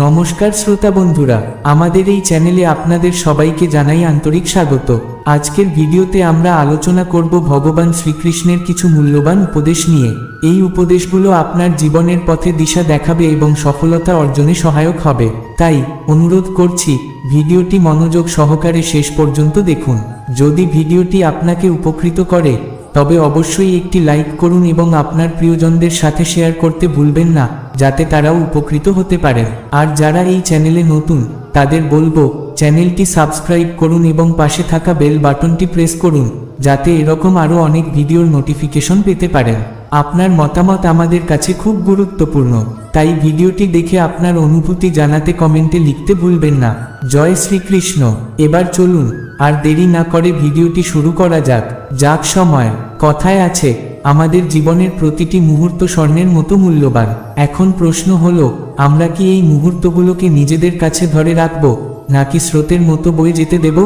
নমস্কার শ্রোতা বন্ধুরা, আমাদের এই চ্যানেলে আপনাদের সবাইকে জানাই আন্তরিক স্বাগত। আজকের ভিডিওতে আমরা আলোচনা করব ভগবান শ্রীকৃষ্ণের কিছু মূল্যবান উপদেশ নিয়ে। এই উপদেশগুলো আপনার জীবনের পথে দিশা দেখাবে এবং সফলতা অর্জনে সহায়ক হবে। তাই, অনুরোধ করছি, ভিডিওটি মনোযোগ সহকারে শেষ পর্যন্ত দেখুন। যদি ভিডিওটি আপনাকে উপকৃত করে তবে অবশ্যই একটি লাইক করুন এবং আপনার প্রিয়জনদের সাথে শেয়ার করতে ভুলবেন না, যাতে তারাও উপকৃত হতে পারেন। আর যারা এই চ্যানেলে নতুন, তাদের বলব, চ্যানেলটি সাবস্ক্রাইব করুন এবং পাশে থাকা বেল বাটনটি প্রেস করুন, যাতে এরকম আরও অনেক ভিডিওর নোটিফিকেশন পেতে পারেন। আপনার মতামত আমাদের কাছে খুব গুরুত্বপূর্ণ, তাই ভিডিওটি দেখে আপনার অনুভূতি জানাতে কমেন্টে লিখতে ভুলবেন না। জয় শ্রীকৃষ্ণ। এবার চলুন, আর দেরি না করে ভিডিওটি শুরু করা যাক। যাক সময়, কথায় আছে, আমাদের জীবনের প্রতিটি মুহূর্ত স্বর্ণের মতো মূল্যবান। এখন প্রশ্ন হলো, আমরা কি এই মুহূর্তগুলোকে নিজেদের কাছে ধরে রাখব, নাকি স্রোতের মতো বয়ে যেতে দেব?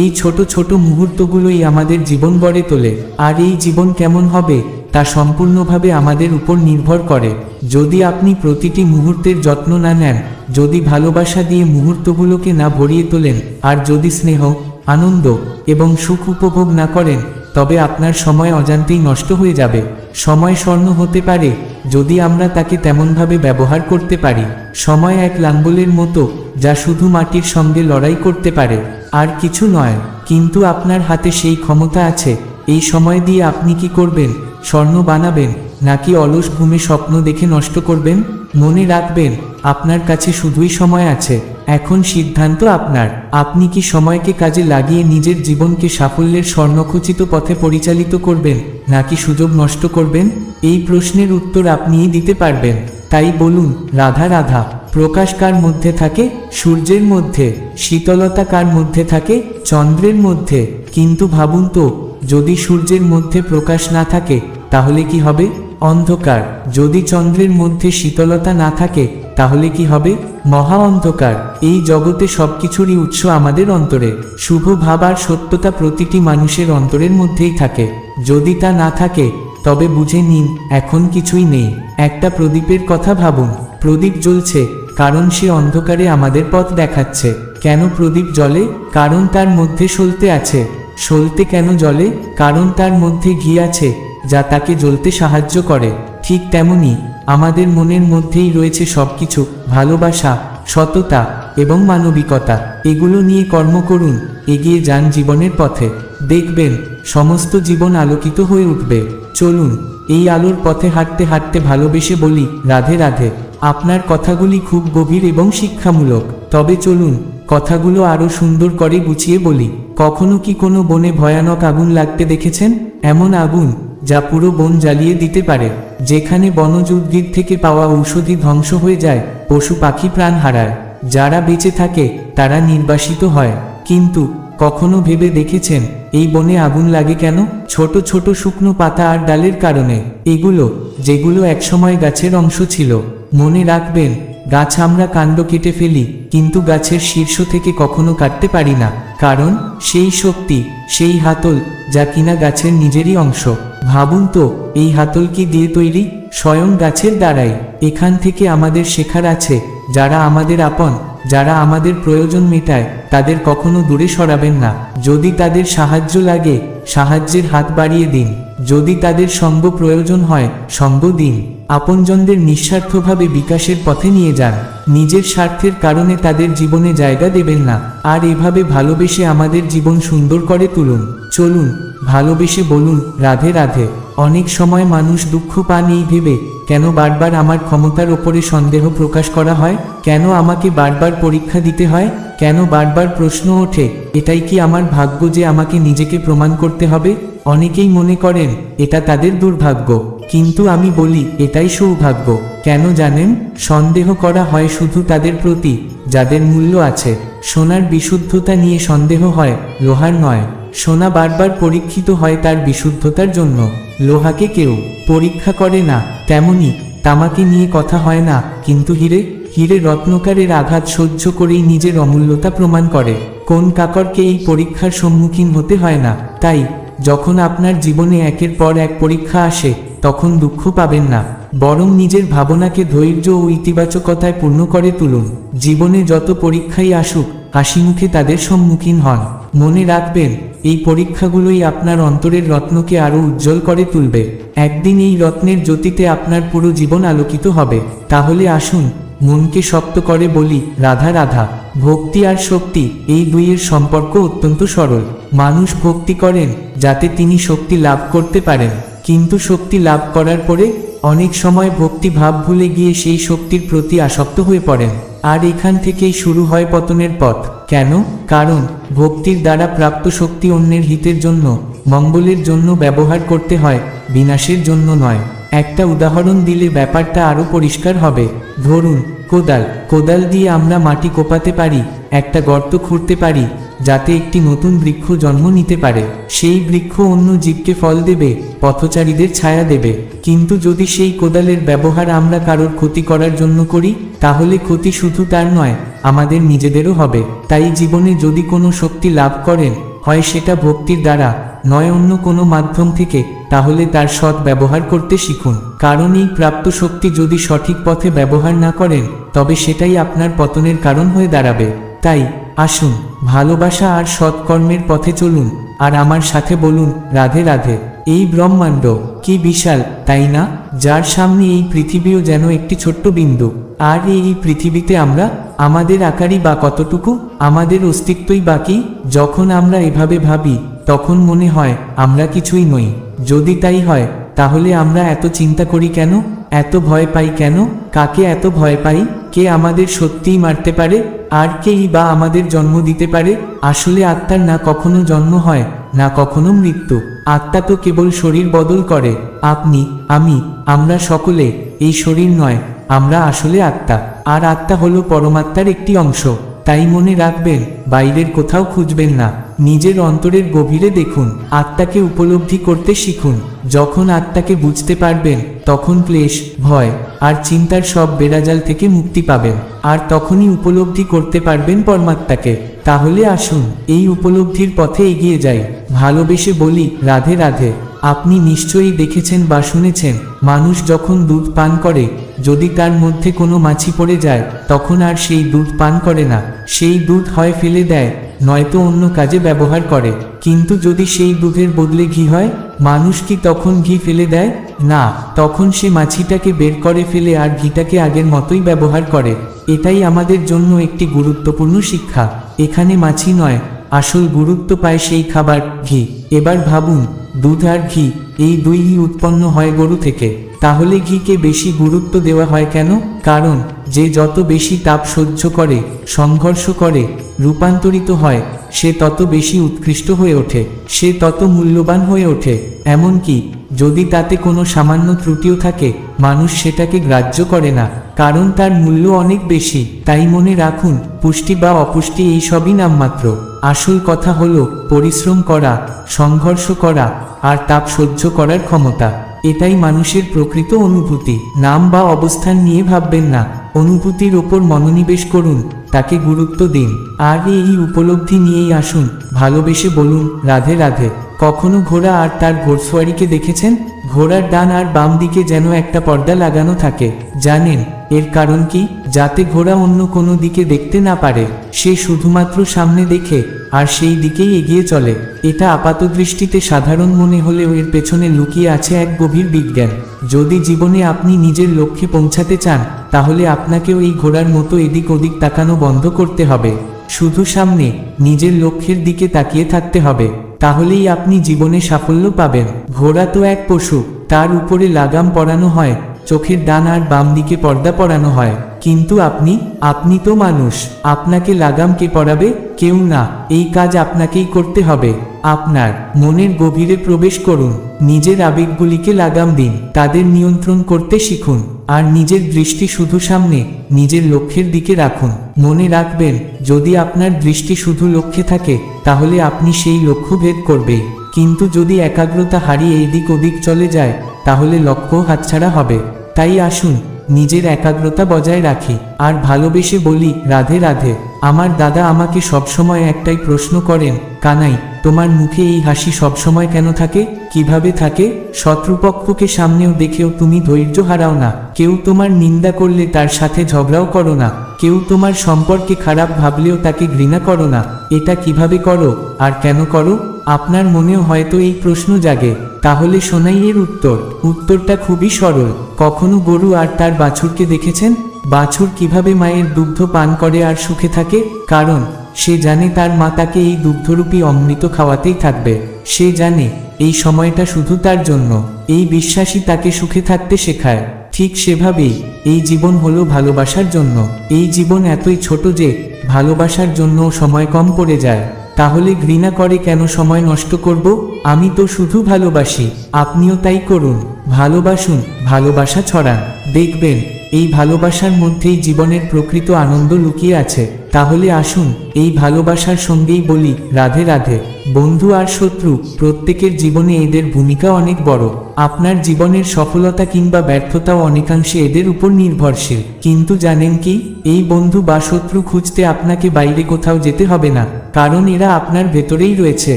এই ছোট ছোট মুহূর্তগুলোই আমাদের জীবন গড়ে তোলে। আর এই জীবন কেমন হবে তা সম্পূর্ণভাবে আমাদের উপর নির্ভর করে। যদি আপনি প্রতিটি মুহূর্তের যত্ন না নেন, যদি ভালোবাসা দিয়ে মুহূর্তগুলোকে না ভরিয়ে তোলেন, আর যদি স্নেহ, আনন্দ এবং সুখ উপভোগ না করেন, তবে আপনার সময় অজান্তেই নষ্ট হয়ে যাবে। সময় স্বর্ণ হতে পারে, যদি আমরা তাকে তেমনভাবে ব্যবহার করতে পারি। সময় এক লাঙ্গলের মতো, যা শুধু মাটির সঙ্গে লড়াই করতে পারে। আর কিছু নয়, কিন্তু আপনার হাতে সেই ক্ষমতা আছে। এই সময় দিয়ে আপনি কি করবেন? স্বর্ণ বানাবেন, নাকি অলস ঘুমে স্বপ্ন দেখে নষ্ট করবেন? মনে রাখবেন, আপনার কাছে শুধুই সময় আছে, এখন সিদ্ধান্ত আপনার। আপনি কি সময়কে কাজে লাগিয়ে নিজের জীবনকে সাফল্যের স্বর্ণখচিত পথে পরিচালিত করবেন, নাকি সুযোগ নষ্ট করবেন? এই প্রশ্নের উত্তর আপনিই দিতে পারবেন। তাই বলুন, রাধা রাধা, প্রকাশ কার মধ্যে থাকে? সূর্যের মধ্যে, শীতলতা কার মধ্যে থাকে? চন্দ্রের মধ্যে। কিন্তু ভাবুন তো যদি সূর্যের মধ্যে প্রকাশ না থাকে, তাহলে কি হবে? অন্ধকার। যদি চন্দ্রের মধ্যে শীতলতা না থাকে, তাহলে কি হবে? মহা অন্ধকার। এই জগতে সবকিছুরই উৎস আমাদের অন্তরে। শুভ ভাবার সত্যতা প্রতিটি মানুষের অন্তরের মধ্যেই থাকে। যদি তা না থাকে, তবে বুঝে নিন, এখন কিছুই নেই। একটা প্রদীপের কথা ভাবুন। প্রদীপ জ্বলছে, কারণ সে অন্ধকারে আমাদের পথ দেখাচ্ছে। কেন প্রদীপ জ্বলে? কারণ তার মধ্যে সলতে আছে। সলতে কেন জলে কারণ তার মধ্যে ঘি আছে, যা তাকে জ্বলতে সাহায্য করে। ঠিক তেমনি, আমাদের মনের মধ্যেই রয়েছে সবকিছু, ভালোবাসা, সততা এবং মানবিকতা। এগুলো নিয়ে কর্ম করুন, এগিয়ে যান জীবনের পথে। দেখবেন, সমস্ত জীবন আলোকিত হয়ে উঠবে। চলুন, এই আলোর পথে হাঁটতে হাঁটতে ভালোবেসে বলি, রাধে রাধে। আপনার কথাগুলি খুব গভীর এবং শিক্ষামূলক। তবে চলুন, কথাগুলো আরও সুন্দর করে গুছিয়ে বলি। কখনো কি কোনো বনে ভয়ানক আগুন লাগতে দেখেছেন? এমন আগুন যা পুরো বন জ্বালিয়ে দিতে পারে, যেখানে বনজ উদ্ভিদ থেকে পাওয়া ঔষধি ধ্বংস হয়ে যায়, পশু পাখি প্রাণ হারায়। যারা বেঁচে থাকে, তারা নির্বাসিত হয়। কিন্তু কখনো ভেবে দেখেছেন, এই বনে আগুন লাগে কেন? ছোট ছোট শুকনো পাতা আর ডালের কারণে। এগুলো, যেগুলো একসময় গাছের অংশ ছিল। মনে রাখবেন, গাছ আমরা কাণ্ড কেটে ফেলি, কিন্তু গাছের শীর্ষ থেকে কখনো কাটতে পারি না। কারণ, সেই শক্তি, সেই হাতল, যা কিনা গাছের নিজেরই অংশ। ভাবুন তো, এই হাতল কি দিয়ে তৈরি? স্বয়ং গাছের দ্বারাই এখান থেকে আমাদের শেখার আছে, যারা আমাদের আপন, যারা আমাদের প্রয়োজন মেটায়, তাদের কখনো দূরে সরাবেন না। যদি তাদের সাহায্য লাগে, সাহায্যের হাত বাড়িয়ে দিন। যদি তাদের সঙ্গ প্রয়োজন হয়, সঙ্গ দিন। আপনজনদের নিঃস্বার্থভাবে বিকাশের পথে নিয়ে যান। নিজের স্বার্থের কারণে তাদের জীবনে জায়গা দেবেন না। আর এভাবে ভালোবেসে আমাদের জীবন সুন্দর করে তুলুন। চলুন, ভালোবেসে বলুন, রাধে রাধে। অনেক সময় মানুষ দুঃখ পান ভেবে, কেন বারবার আমার ক্ষমতার ওপরে সন্দেহ প্রকাশ করা হয়? কেন আমাকে বারবার পরীক্ষা দিতে হয়? কেন বারবার প্রশ্ন ওঠে, এটাই কি আমার ভাগ্য যে আমাকে নিজেকে প্রমাণ করতে হবে? অনেকেই মনে করেন, এটা তাদের দুর্ভাগ্য। কিন্তু আমি বলি, এটাই সৌভাগ্য। কেন জানেন? সন্দেহ করা হয় শুধু তাদের প্রতি, যাদের মূল্য আছে। সোনার বিশুদ্ধতা নিয়ে সন্দেহ হয়, লোহার নয়। সোনা বারবার পরীক্ষিত হয় তার বিশুদ্ধতার জন্য। লোহাকে কেউ পরীক্ষা করে না, তেমনি তামাকে নিয়ে কথা হয় না। কিন্তু হিরে হিরে রত্নকারের আঘাত সহ্য করেই নিজের অমূল্যতা প্রমাণ করে। কোন কাকরকে এই পরীক্ষার সম্মুখীন হতে হয় না। তাই যখন আপনার জীবনে একের পর এক পরীক্ষা আসে, তখন দুঃখ পাবেন না। বরং নিজের ভাবনাকে ধৈর্য ও ইতিবাচকতায় পূর্ণ করে তুলুন। জীবনে যত পরীক্ষাই আসুক হাসি মুখে তাদের সম্মুখীন হন। মনে রাখবেন, এই পরীক্ষাগুলোই আপনার অন্তরের রত্নকে আরও উজ্জ্বল করে তুলবে। একদিন এই রত্নের জ্যোতিতে আপনার পুরো জীবন আলোকিত হবে। তাহলে আসুন, মনকে শক্ত করে বলি, রাধা রাধা, ভক্তি আর শক্তি, এই দুইয়ের সম্পর্ক অত্যন্ত সরল। মানুষ ভক্তি করেন যাতে তিনি শক্তি লাভ করতে পারেন। কিন্তু শক্তি লাভ করার পরে অনেক সময় ভক্তি ভাব ভুলে গিয়ে সেই শক্তির প্রতি আসক্ত হয়ে পড়েন। আর এখান থেকেই শুরু হয় পতনের পথ। কেন? কারণ ভক্তির দ্বারা প্রাপ্ত শক্তি অন্যের হিতের জন্য, মঙ্গলের জন্য ব্যবহার করতে হয়, বিনাশের জন্য নয়। একটা উদাহরণ দিলে ব্যাপারটা আরও পরিষ্কার হবে। ধরুন, কোদাল। কোদাল দিয়ে আমরা মাটি কোপাতে পারি, একটা গর্ত খুঁড়তে পারি যাতে একটি নতুন বৃক্ষ জন্ম নিতে পারে। সেই বৃক্ষ অন্য জীবকে ফল দেবে, পথচারীদের ছায়া দেবে। কিন্তু যদি সেই কোদালের ব্যবহার আমরা কারোর ক্ষতি করার জন্য করি, তাহলে ক্ষতি শুধু তার নয়, আমাদের নিজেদেরও হবে। তাই জীবনে যদি কোনো শক্তি লাভ করেন, হয় সেটা ভক্তির দ্বারা, নয় অন্য কোনো মাধ্যম থেকে, তাহলে তার সৎ ব্যবহার করতে শিখুন। কারণ এই প্রাপ্ত শক্তি যদি সঠিক পথে ব্যবহার না করেন, তবে সেটাই আপনার পতনের কারণ হয়ে দাঁড়াবে। তাই, আসুন, ভালোবাসা আর সৎকর্মের পথে চলুন, আর আমার সাথে বলুন, রাধে রাধে। এই ব্রহ্মাণ্ড, কি বিশাল, তাই না? যার সামনে এই পৃথিবীও যেন একটি ছোট্ট বিন্দু। আর এই পৃথিবীতে আমরা, আমাদের আকারই বা কতটুকু? আমাদের অস্তিত্বই বাকি যখন আমরা এভাবে ভাবি, তখন মনে হয়, আমরা কিছুই নই। যদি তাই হয়, তাহলে আমরা এত চিন্তা করি কেন? এত ভয় পাই কেন? কাকে এত ভয় পাই? কে আমাদের সত্যিই মারতে পারে? আর কেই বা আমাদের জন্ম দিতে পারে? আসলে আত্মার না কখনো জন্ম হয়, না কখনো মৃত্যু। আত্মা তো কেবল শরীর বদল করে। আপনি, আমি, আমরা সকলে, এই শরীর নয়, আমরা আসলে আত্মা। আর আত্মা হলো পরমাত্মার একটি অংশ। তাই মনে রাখবেন, বাইরের কোথাও খুঁজবেন না। নিজের অন্তরের গভীরে দেখুন, আত্মাকে উপলব্ধি করতে শিখুন। যখন আত্মাকে বুঝতে পারবেন, তখন ক্লেশ, ভয় আর চিন্তার সব বেড়াজাল থেকে মুক্তি পাবেন। আর তখনই উপলব্ধি করতে পারবেন পরমাত্মাকে। তাহলে আসুন, এই উপলব্ধির পথে এগিয়ে যাই। ভালোবেসে বলি, রাধে রাধে। আপনি নিশ্চয়ই দেখেছেন বা শুনেছেন, মানুষ যখন দুধ পান করে, যদি তার মধ্যে কোনো মাছি পড়ে যায়, তখন আর সেই দুধ পান করে না। সেই দুধ হয় ফেলে দেয়, নয়তো অন্য কাজে ব্যবহার করে। কিন্তু যদি সেই দুধের বদলে ঘি হয়, মানুষ কি তখন ঘি ফেলে দেয়? না, তখন সে মাছিটাকে বের করে ফেলে আর ঘিটাকে আগের মতোই ব্যবহার করে। এটাই আমাদের জন্য একটি গুরুত্বপূর্ণ শিক্ষা। এখানে মাছি নয়, আসল গুরুত্ব পায় সেই খাবার, ঘি। এবার ভাবুন দুধ আর ঘি, এই দুইই উৎপন্ন হয় গরু থেকে। তাহলে ঘিকে বেশি গুরুত্ব দেওয়া হয় কেন? কারণ যে যত বেশি তাপ সহ্য করে, সংঘর্ষ করে, রূপান্তরিত হয়, সে তত বেশি উৎকৃষ্ট হয়ে ওঠে, সে তত মূল্যবান হয়ে ওঠে। এমনকি, যদি তাতে কোনো সামান্য ত্রুটিও থাকে, মানুষ সেটাকে গ্রাহ্য করে না, কারণ তার মূল্য অনেক বেশি। তাই মনে রাখুন, পুষ্টি বা অপুষ্টি এই সবই নামমাত্র। আসল কথা হলো, পরিশ্রম করা, সংঘর্ষ করা, আর তাপ সহ্য করার ক্ষমতা। এটাই মানুষের প্রকৃত অনুভূতি। নাম বা অবস্থান নিয়ে ভাববেন না। অনুভূতির ওপর মনোনিবেশ করুন। তাকে গুরুত্ব দিন। আর এই উপলব্ধি নিয়েই আসুন। ভালোবেসে বলুন, রাধে রাধে। কখনো ঘোড়া আর তার ঘোড়সোয়ারিকে দেখেছেন? ঘোড়ার ডান আর বাম দিকে যেন একটা পর্দা লাগানো থাকে। জানেন এর কারণ কি? যাতে ঘোড়া অন্য কোনো দিকে দেখতে না পারে। সে শুধুমাত্র সামনে দেখে, আর সেই দিকেই এগিয়ে চলে। এটা আপাতদৃষ্টিতে সাধারণ মনে হলেও এর পেছনে লুকিয়ে আছে এক গভীর বিজ্ঞান। যদি জীবনে আপনি নিজের লক্ষ্যে পৌঁছাতে চান, তাহলে আপনাকেও এই ঘোড়ার মতো এদিক ওদিক তাকানো বন্ধ করতে হবে। শুধু সামনে, নিজের লক্ষ্যের দিকে তাকিয়ে থাকতে হবে। তাহলেই আপনি জীবনে সাফল্য পাবেন। ঘোড়া তো এক পশু, তার উপরে লাগাম পরানো হয়। চোখের ডান আর বাম দিকে পর্দা পরানো হয়। কিন্তু আপনি আপনি তো মানুষ, আপনাকে লাগাম কে পরাবে? কেউ না, এই কাজ আপনাকেই করতে হবে। আপনার মনের গভীরে প্রবেশ করুন, নিজের আবেগগুলিকে লাগাম দিন, তাদের নিয়ন্ত্রণ করতে শিখুন, আর নিজের দৃষ্টি শুধু সামনে, নিজের লক্ষ্যের দিকে রাখুন। মনে রাখবেন, যদি আপনার দৃষ্টি শুধু লক্ষ্যে থাকে, তাহলে আপনি সেই লক্ষ্য ভেদ করবেই। কিন্তু যদি একাগ্রতা হারিয়ে এদিক ওদিক চলে যায়, তাহলে লক্ষ্য হাতছাড়া হবে। তাই আসুন, নিজের একাগ্রতা বজায় রাখি, আর ভালোবেসে বলি, রাধে রাধে, আমার দাদা আমাকে সবসময় একটাই প্রশ্ন করেন, কানাই, তোমার মুখে এই হাসি সবসময় কেন থাকে, কীভাবে থাকে? শত্রুপক্ষকে সামনেও দেখেও তুমি ধৈর্য হারাও না, কেউ তোমার নিন্দা করলে তার সাথে ঝগড়াও করো না, কেউ তোমার সম্পর্কে খারাপ ভাবলেও তাকে ঘৃণা করো না, এটা কীভাবে করো, আর কেন করো? আপনার মনেও হয়তো এই প্রশ্ন জাগে, তাহলে শোনাই এর উত্তর। উত্তরটা খুবই সরল। কখনো গরু আর তার বাছুরকে দেখেছেন? বাছুর কীভাবে মায়ের দুগ্ধ পান করে আর সুখে থাকে? কারণ, সে জানে তার মা তাকে এই দুগ্ধরূপী অমৃত খাওয়াতেই থাকবে। সে জানে, এই সময়টা শুধু তার জন্য। এই বিশ্বাসই তাকে সুখে থাকতে শেখায়। ঠিক সেভাবেই, এই জীবন হলো ভালোবাসার জন্য। এই জীবন এতই ছোট যে, ভালোবাসার জন্য সময় কম পড়ে যায়। তাহলে ঘৃণা করে কেন সময় নষ্ট করব? আমি তো শুধু ভালোবাসি, আপনিও তাই করুন, ভালোবাসুন, ভালোবাসা ছড়ান, দেখবেন। এই ভালোবাসার মধ্যেই জীবনের প্রকৃত আনন্দ লুকিয়ে আছে। তাহলে আসুন, এই ভালোবাসার সঙ্গেই বলি, রাধে রাধে। বন্ধু আর শত্রু, প্রত্যেকের জীবনে এদের ভূমিকা অনেক বড়। আপনার জীবনের সফলতা কিংবা ব্যর্থতাও অনেকাংশে এদের উপর নির্ভরশীল। কিন্তু জানেন কি, এই বন্ধু বা শত্রু খুঁজতে আপনাকে বাইরে কোথাও যেতে হবে না, কারণ এরা আপনার ভেতরেই রয়েছে।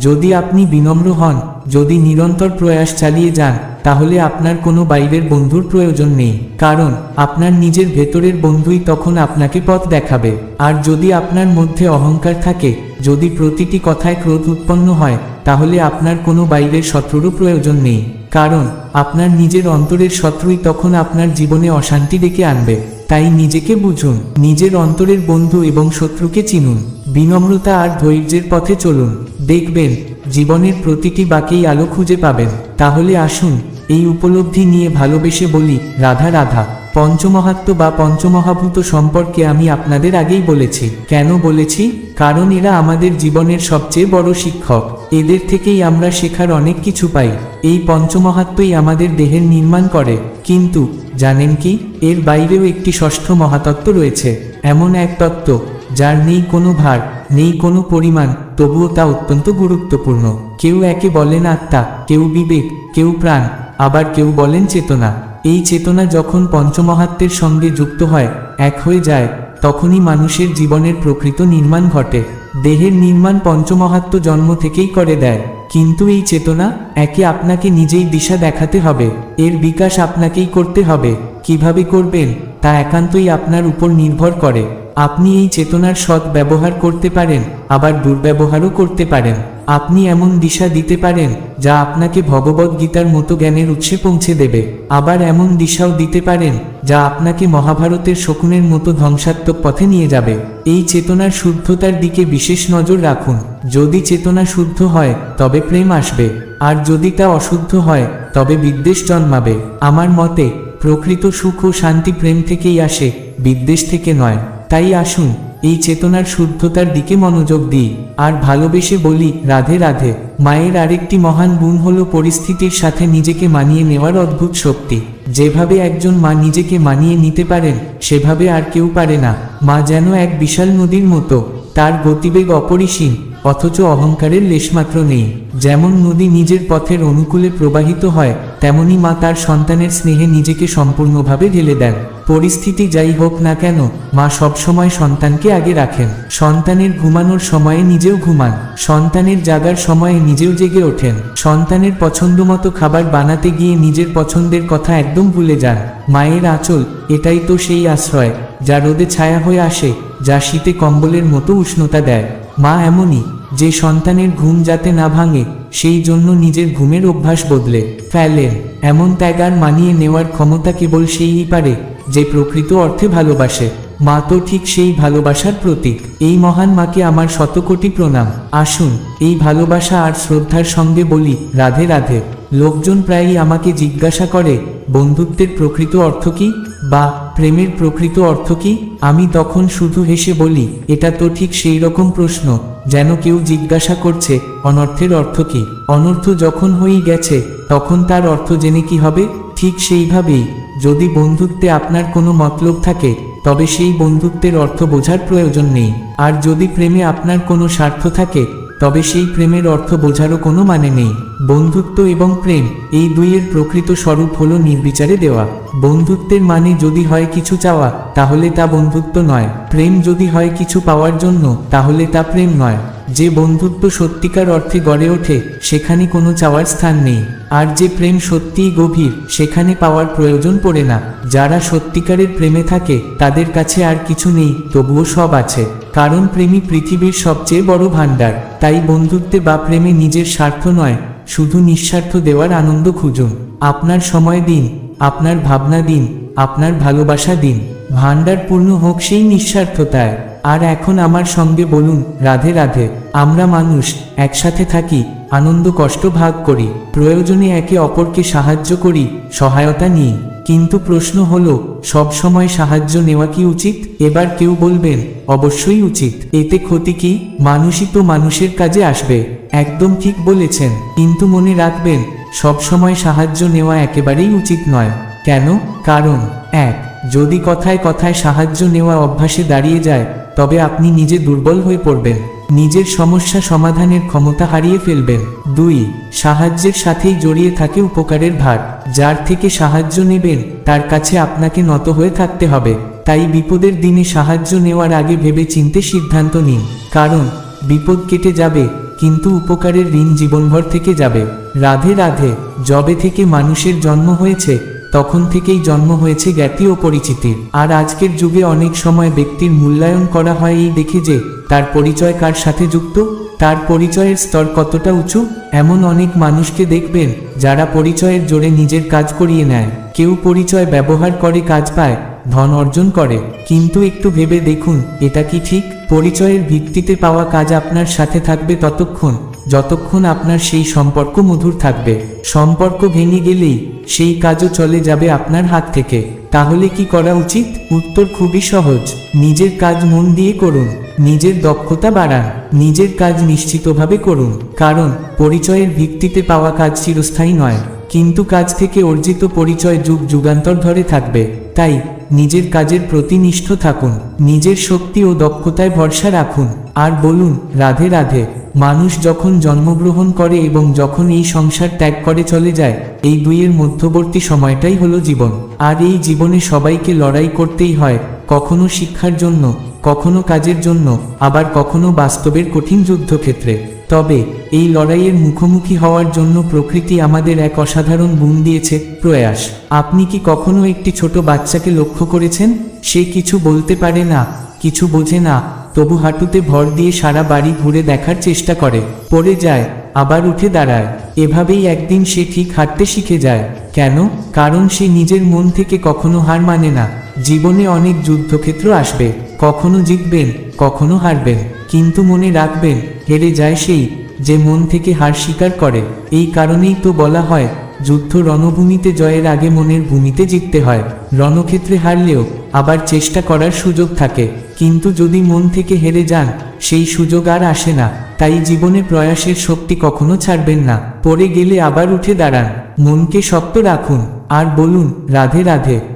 যদি আপনি বিনম্র হন, যদি নিরন্তর প্রয়াস চালিয়ে যান তাহলে আপনার কোনো বাইরের বন্ধুর প্রয়োজন নেই, কারণ আপনার নিজের ভেতরের বন্ধুই তখন আপনাকে পথ দেখাবে। আর যদি আপনার মধ্যে অহংকার থাকে, যদি প্রতিটি কথায় ক্রোধ উৎপন্ন হয় তাহলে আপনার কোনো বাইরের শত্রুরও প্রয়োজন নেই, কারণ আপনার নিজের অন্তরের শত্রুই তখন আপনার জীবনে অশান্তি ডেকে আনবে। তাই নিজেকে বুঝুন, নিজের অন্তরের বন্ধু এবং শত্রুকে চিনুন, বিনম্রতা আর ধৈর্যের পথে চলুন। দেখবেন, জীবনের প্রতিটি বাকেই আলো খুঁজে পাবেন। তাহলে আসুন, এই উপলব্ধি নিয়ে ভালোবেসে বলি, রাধা রাধা। পঞ্চমহাত্ম বা পঞ্চমহাভূত সম্পর্কে আমি আপনাদের আগেই বলেছি। কেন বলেছি? কারণ এরা আমাদের জীবনের সবচেয়ে বড় শিক্ষক। এদের থেকেই আমরা শেখার অনেক কিছু পাই। এই পঞ্চমহাত্মই আমাদের দেহের নির্মাণ করে। কিন্তু, জানেন কি? এর বাইরেও একটি ষষ্ঠ মহাতত্ত্ব রয়েছে। এমন এক তত্ত্ব, যার নেই কোনো ভার, নেই কোনো পরিমাণ, তবুও তা অত্যন্ত গুরুত্বপূর্ণ। কেউ একে বলেন আত্মা, কেউ বিবেক, কেউ প্রাণ, আবার কেউ বলেন চেতনা। এই চেতনা যখন পঞ্চমহাত্মের সঙ্গে যুক্ত হয়, এক হয়ে যায়, তখনই মানুষের জীবনের প্রকৃত নির্মাণ ঘটে। দেহের নির্মাণ পঞ্চমহাত্ম জন্ম থেকেই করে দেয়। কিন্তু এই চেতনা একে আপনাকে নিজেই দিশা দেখাতে হবে। এর বিকাশ আপনাকেই করতে হবে। কীভাবে করবেন, তা একান্তই আপনার উপর নির্ভর করে। আপনি এই চেতনার সৎ ব্যবহার করতে পারেন, আবার দুর্ব্যবহারও করতে পারেন। আপনি এমন দিশা দিতে পারেন, যা আপনাকে ভগবদ গীতার মতো জ্ঞানের উৎসে পৌঁছে দেবে। আবার এমন দিশাও দিতে পারেন, যা আপনাকে মহাভারতের শকুনের মতো ধ্বংসাত্মক পথে নিয়ে যাবে। এই চেতনার শুদ্ধতার দিকে বিশেষ নজর রাখুন। যদি চেতনা শুদ্ধ হয়, তবে প্রেম আসবে। আর যদি তা অশুদ্ধ হয়, তবে বিদ্বেষ জন্মাবে। আমার মতে, প্রকৃত সুখ ও শান্তি প্রেম থেকেই আসে, বিদ্বেষ থেকে নয়। তাই আসুন, এই চেতনার শুদ্ধতার দিকে মনোযোগ দিই। আর ভালোবেসে বলি, রাধে রাধে। মায়ের আরেকটি মহান গুণ হলো পরিস্থিতির সাথে নিজেকে মানিয়ে নেওয়ার অদ্ভুত শক্তি। যেভাবে একজন মা নিজেকে মানিয়ে নিতে পারেন, সেভাবে আর কেউ পারে না। মা যেন এক বিশাল নদীর মতো। তার গতিবেগ অপরিসীম। অথচ অহংকারের লেশমাত্র নেই। যেমন নদী নিজের পথের অনুকূলে প্রবাহিত হয়, তেমনি মা তার সন্তানের স্নেহে নিজেকে সম্পূর্ণভাবে ঢেলে দেন। পরিস্থিতি যাই হোক না কেন, মা সবসময় সন্তানকে আগে রাখেন। সন্তানের ঘুমানোর সময়ে নিজেও ঘুমান। সন্তানের জাগার সময়ে নিজেও জেগে ওঠেন। সন্তানের পছন্দ মতো খাবার বানাতে গিয়ে নিজের পছন্দের কথা একদম ভুলে যান। মায়ের আঁচল, এটাই তো সেই আশ্রয়, যা রোদে ছায়া হয়ে আসে, যা শীতে কম্বলের মতো উষ্ণতা দেয়। মা এমনই যে সন্তানের ঘুম যাতে না ভাঙে, সেই জন্য নিজের ঘুমের অভ্যাস বদলে ফেলেন। এমন ত্যাগার মানিয়ে নেওয়ার ক্ষমতা কেবল সেই পারে, যে প্রকৃত অর্থে ভালোবাসে। মা তো ঠিক সেই ভালোবাসার প্রতীক। এই মহান মাকে আমার শতকোটি প্রণাম। আসুন, এই ভালোবাসা আর শ্রদ্ধার সঙ্গে বলি, রাধে রাধে। লোকজন প্রায়ই আমাকে জিজ্ঞাসা করে, বন্ধুত্বের প্রকৃত অর্থ কি? বা প্রেমের প্রকৃত অর্থ কি? আমি তখন শুধু হেসে বলি, এটা তো ঠিক সেই রকম প্রশ্ন, যেন কেউ জিজ্ঞাসা করছে, অনর্থের অর্থ কি? অনর্থ যখন হয়েই গেছে, তখন তার অর্থ জেনে কি হবে? ঠিক সেইভাবেই, যদি বন্ধুত্বে আপনার কোনো মতলব থাকে, তবে সেই বন্ধুত্বের অর্থ বোঝার প্রয়োজন নেই। আর যদি প্রেমে আপনার কোনো স্বার্থ থাকে তবে সেই প্রেমের অর্থ বোঝারও কোনো মানে নেই। বন্ধুত্ব এবং প্রেম, এই দুইয়ের প্রকৃত স্বরূপ হল নির্বিচারে দেওয়া। বন্ধুত্বের মানে যদি হয় কিছু চাওয়া, তাহলে তা বন্ধুত্ব নয়। প্রেম যদি হয় কিছু পাওয়ার জন্য, তাহলে তা প্রেম নয়। যে বন্ধুত্ব সত্যিকার অর্থে গড়ে ওঠে, সেখানে কোনো চাওয়ার স্থান নেই। আর যে প্রেম সত্যিই গভীর, সেখানে পাওয়ার প্রয়োজন পড়ে না। যারা সত্যিকারের প্রেমে থাকে, তাদের কাছে আর কিছু নেই, তবুও সব আছে। কারণ প্রেমী পৃথিবীর সবচেয়ে বড় ভাণ্ডার। তাই বন্ধুত্বে বা প্রেমে নিজের স্বার্থ নয়, শুধু নিঃস্বার্থ দেওয়ার আনন্দ খুঁজুন। আপনার সময় দিন, আপনার ভাবনা দিন, আপনার ভালোবাসা দিন। ভাণ্ডার পূর্ণ হোক সেই নিঃস্বার্থতায়। আর এখন আমার সঙ্গে বলুন, রাধে রাধে, আমরা মানুষ, একসাথে থাকি, আনন্দ কষ্ট ভাগ করি, প্রয়োজনে একে অপরকে সাহায্য করি, সহায়তা নিই। কিন্তু প্রশ্ন হলো, সব সময় সাহায্য নেওয়া কি উচিত? এবার কেউ বলবেন, অবশ্যই উচিত। এতে ক্ষতি কি? মানুষই তো মানুষের কাজে আসবে। একদম ঠিক বলেছেন। কিন্তু মনে রাখবেন, সব সময় সাহায্য নেওয়া একেবারেই উচিত নয়। কেন? কারণ, এক, যদি কথায় কথায় সাহায্য নেওয়া অভ্যাসে দাঁড়িয়ে যায় তবে আপনি নিজে দুর্বল হয়ে পড়বেন। নিজের সমস্যা সমাধানের ক্ষমতা হারিয়ে ফেলবেন। দুই, সাহায্যের সাথেই জড়িয়ে থাকে উপকারের ভার। যার থেকে সাহায্য নেবেন, তার কাছে আপনাকে নত হয়ে থাকতে হবে। তাই বিপদের দিনে সাহায্য নেওয়ার আগে ভেবে চিনতে সিদ্ধান্ত নিন। কারণ, বিপদ কেটে যাবে, কিন্তু উপকারের ঋণ জীবনভর থেকে যাবে। রাধে রাধে জবে থেকে মানুষের জন্ম হয়েছে তখন থেকেই জন্ম হয়েছে জ্ঞাতি ও পরিচিতির। আর আজকের যুগে অনেক সময় ব্যক্তির মূল্যায়ন করা হয় এই দেখে যে, তার পরিচয় কার সাথে যুক্ত? তার পরিচয়ের স্তর কতটা উঁচু? এমন অনেক মানুষকে দেখবেন, যারা পরিচয়ের জোরে নিজের কাজ করিয়ে নেয়। কেউ পরিচয় ব্যবহার করে কাজ পায়, ধন অর্জন করে। কিন্তু একটু ভেবে দেখুন, এটা কি ঠিক? পরিচয়ের ভিত্তিতে পাওয়া কাজ আপনার সাথে থাকবে ততক্ষণ। যতক্ষণ আপনার সেই সম্পর্ক মধুর থাকবে। সম্পর্ক ভেঙে গেলেই সেই কাজও চলে যাবে আপনার হাত থেকে। তাহলে কি করা উচিত? উত্তর খুবই সহজ। নিজের কাজ মন দিয়ে করুন। নিজের দক্ষতা বাড়ান। নিজের কাজ নিশ্চিতভাবে করুন। কারণ, পরিচয়ের ভিত্তিতে পাওয়া কাজ চিরস্থায়ী নয়। কিন্তু কাজ থেকে অর্জিত পরিচয় যুগ যুগান্তর ধরে থাকবে। তাই, নিজের কাজের প্রতি নিষ্ঠ থাকুন। নিজের শক্তি ও দক্ষতায় ভরসা রাখুন। আর বলুন, রাধে রাধে। মানুষ যখন জন্মগ্রহণ করে এবং যখন এই সংসার ত্যাগ করে চলে যায়, এই দুইয়ের মধ্যবর্তী সময়টাই হলো জীবন। আর এই জীবনে সবাইকে লড়াই করতেই হয়, কখনো শিক্ষার জন্য, কখনো কাজের জন্য, আবার কখনো বাস্তবের কঠিন যুদ্ধক্ষেত্রে। তবে, এই লড়াইয়ের মুখোমুখি হওয়ার জন্য প্রকৃতি আমাদের এক অসাধারণ গুণ দিয়েছে, প্রয়াস। আপনি কি কখনো একটি ছোট বাচ্চাকে লক্ষ্য করেছেন? সে কিছু বলতে পারে না, কিছু বোঝে না তবু হাঁটুতে ভর দিয়ে সারা বাড়ি ঘুরে দেখার চেষ্টা করে। পড়ে যায়, আবার উঠে দাঁড়ায়। এভাবেই একদিন সে ঠিক হাঁটতে শিখে যায়। কেন? কারণ সে নিজের মন থেকে কখনো হার মানে না। জীবনে অনেক যুদ্ধক্ষেত্র আসবে। কখনো জিতবেন, কখনো হারবেন। কিন্তু মনে রাখবেন, হেরে যায় সেই যে মন থেকে হার স্বীকার করে। এই কারণেই তো বলা হয় যুদ্ধ রণভূমিতে জয়ের আগে মনের ভূমিতে জিততে হয়। রণক্ষেত্রে হারলেও আবার চেষ্টা করার সুযোগ থাকে। কিন্তু যদি মন থেকে হেরে যান, সেই সুযোগ আর আসে না। তাই জীবনে প্রয়াসের শক্তি কখনো ছাড়বেন না। পড়ে গেলে আবার উঠে দাঁড়ান। মনকে শক্ত রাখুন। আর বলুন, রাধে রাধে।